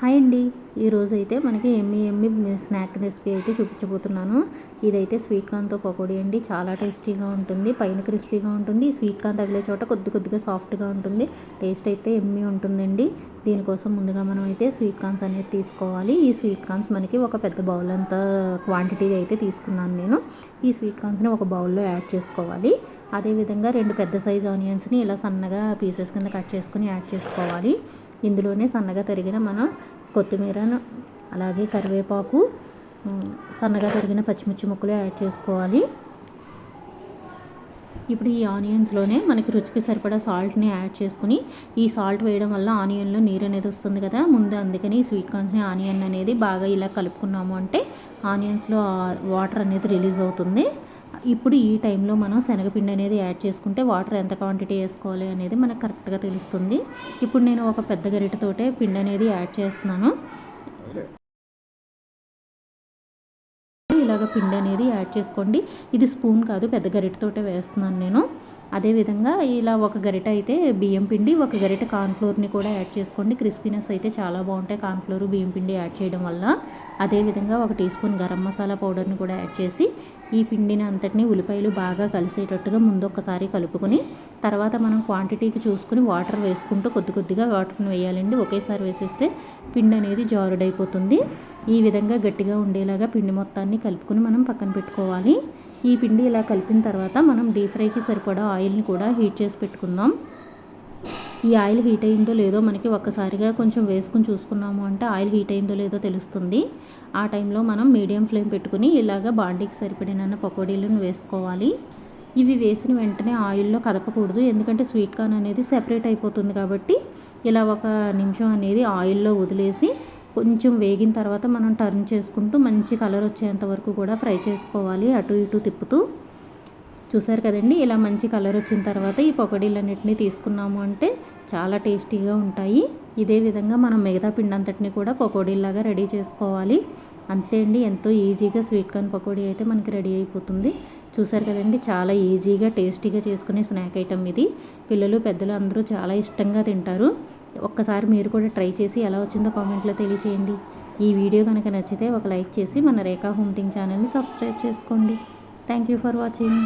Hi అండి. ఈరోజు అయితే మనకి ఎమ్మి ఎమ్మి స్నాక్ రెసిపీ అయితే చూపించబోతున్నాను. ఇదైతే స్వీట్ కార్న్తో పకోడీ అండి. చాలా టేస్టీగా ఉంటుంది. పైన క్రిస్పీగా ఉంటుంది. స్వీట్ కార్న్ తగిలే చోట కొద్ది కొద్దిగా సాఫ్ట్గా ఉంటుంది. టేస్ట్ అయితే ఎమ్మి ఉంటుందండి. దీనికోసం ముందుగా మనం అయితే స్వీట్ కార్న్స్ అనేది తీసుకోవాలి. ఈ స్వీట్ కార్న్స్ మనకి ఒక పెద్ద బౌల్ అంత క్వాంటిటీ అయితే తీసుకున్నాను నేను. ఈ స్వీట్ కార్న్స్ని ఒక బౌల్లో యాడ్ చేసుకోవాలి. అదేవిధంగా రెండు పెద్ద సైజ్ ఆనియన్స్ని ఇలా సన్నగా పీసెస్ కింద కట్ చేసుకుని యాడ్ చేసుకోవాలి. ఇందులోనే సన్నగా తరిగిన మనం కొత్తిమీరను అలాగే కరివేపాకు సన్నగా తరిగిన పచ్చిమిర్చి ముక్కలు యాడ్ చేసుకోవాలి. ఇప్పుడు ఈ ఆనియన్స్లోనే మనకి రుచికి సరిపడా సాల్ట్ని యాడ్ చేసుకుని ఈ సాల్ట్ వేయడం వల్ల ఆనియన్లో నీరు అనేది వస్తుంది కదా. ముందు అందుకని స్వీట్ కార్న్స్ని ఆనియన్ అనేది బాగా ఇలా కలుపుకున్నాము అంటే ఆనియన్స్లో వాటర్ అనేది రిలీజ్ అవుతుంది. ఇప్పుడు ఈ టైంలో మనం శనగపిండి అనేది యాడ్ చేసుకుంటే వాటర్ ఎంత క్వాంటిటీ వేసుకోవాలి అనేది మనకు కరెక్ట్గా తెలుస్తుంది. ఇప్పుడు నేను ఒక పెద్ద గరిటతోటే పిండి అనేది యాడ్ చేస్తున్నాను. ఇలాగ పిండి అనేది యాడ్ చేసుకోండి. ఇది స్పూన్ కాదు పెద్ద గరిటతోటే వేస్తున్నాను నేను. అదేవిధంగా ఇలా ఒక గరిట అయితే బియ్యం పిండి ఒక గరిట కార్న్ఫ్లోర్ని కూడా యాడ్ చేసుకోండి. క్రిస్పీనెస్ అయితే చాలా బాగుంటాయి కార్న్ఫ్లోర్ బియ్యం పిండి యాడ్ చేయడం వల్ల. అదేవిధంగా ఒక టీ స్పూన్ గరం మసాలా పౌడర్ని కూడా యాడ్ చేసి ఈ పిండిని అంతటిని ఉల్లిపాయలు బాగా కలిసేటట్టుగా ముందు ఒకసారి కలుపుకొని తర్వాత మనం క్వాంటిటీకి చూసుకుని వాటర్ వేసుకుంటూ కొద్ది కొద్దిగా వాటర్ని వేయాలండి. ఒకేసారి వేసేస్తే పిండి అనేది జారుడైపోతుంది. ఈ విధంగా గట్టిగా ఉండేలాగా పిండి మొత్తాన్ని కలుపుకొని మనం పక్కన పెట్టుకోవాలి. ఈ పిండి ఇలా కలిపిన తర్వాత మనం డీప్ ఫ్రైకి సరిపడా ఆయిల్ని కూడా హీట్ చేసి పెట్టుకుందాం. ఈ ఆయిల్ హీట్ అయిందో లేదో మనకి ఒక్కసారిగా కొంచెం వేసుకుని చూసుకున్నాము అంటే ఆయిల్ హీట్ అయిందో లేదో తెలుస్తుంది. ఆ టైంలో మనం మీడియం ఫ్లేమ్ పెట్టుకుని ఇలాగ బాండీకి సరిపడిన పకోడీలను వేసుకోవాలి. ఇవి వేసిన వెంటనే ఆయిల్లో కదపకూడదు ఎందుకంటే స్వీట్ కార్న్ అనేది సెపరేట్ అయిపోతుంది కాబట్టి ఇలా ఒక నిమిషం అనేది ఆయిల్లో వదిలేసి కొంచెం వేగిన తర్వాత మనం టర్న్ చేసుకుంటూ మంచి కలర్ వచ్చేంత వరకు కూడా ఫ్రై చేసుకోవాలి. అటు ఇటు తిప్పుతూ. చూసారు కదండి? ఇలా మంచి కలర్ వచ్చిన తర్వాత ఈ పొగడీలన్నింటినీ తీసుకున్నాము అంటే చాలా టేస్టీగా ఉంటాయి. ఇదే విధంగా మనం మిగతా పిండి అంతటిని కూడా పకోడీలాగా రెడీ చేసుకోవాలి. అంతే అండి. ఎంతో ఈజీగా స్వీట్ కార్న్ పకోడీ అయితే మనకి రెడీ అయిపోతుంది. చూసారు కదండి? చాలా ఈజీగా టేస్టీగా చేసుకునే స్నాక్ ఐటమ్ ఇది. పిల్లలు పెద్దలు అందరూ చాలా ఇష్టంగా తింటారు. ఒక్కసారి మీరు కూడా ట్రై చేసి ఎలా వచ్చిందో కామెంట్లో తెలియచేయండి. ఈ వీడియో కనుక నచ్చితే ఒక లైక్ చేసి మన రేఖా హోమ్ థింగ్ ఛానల్ని సబ్స్క్రైబ్ చేసుకోండి. Thank you for watching.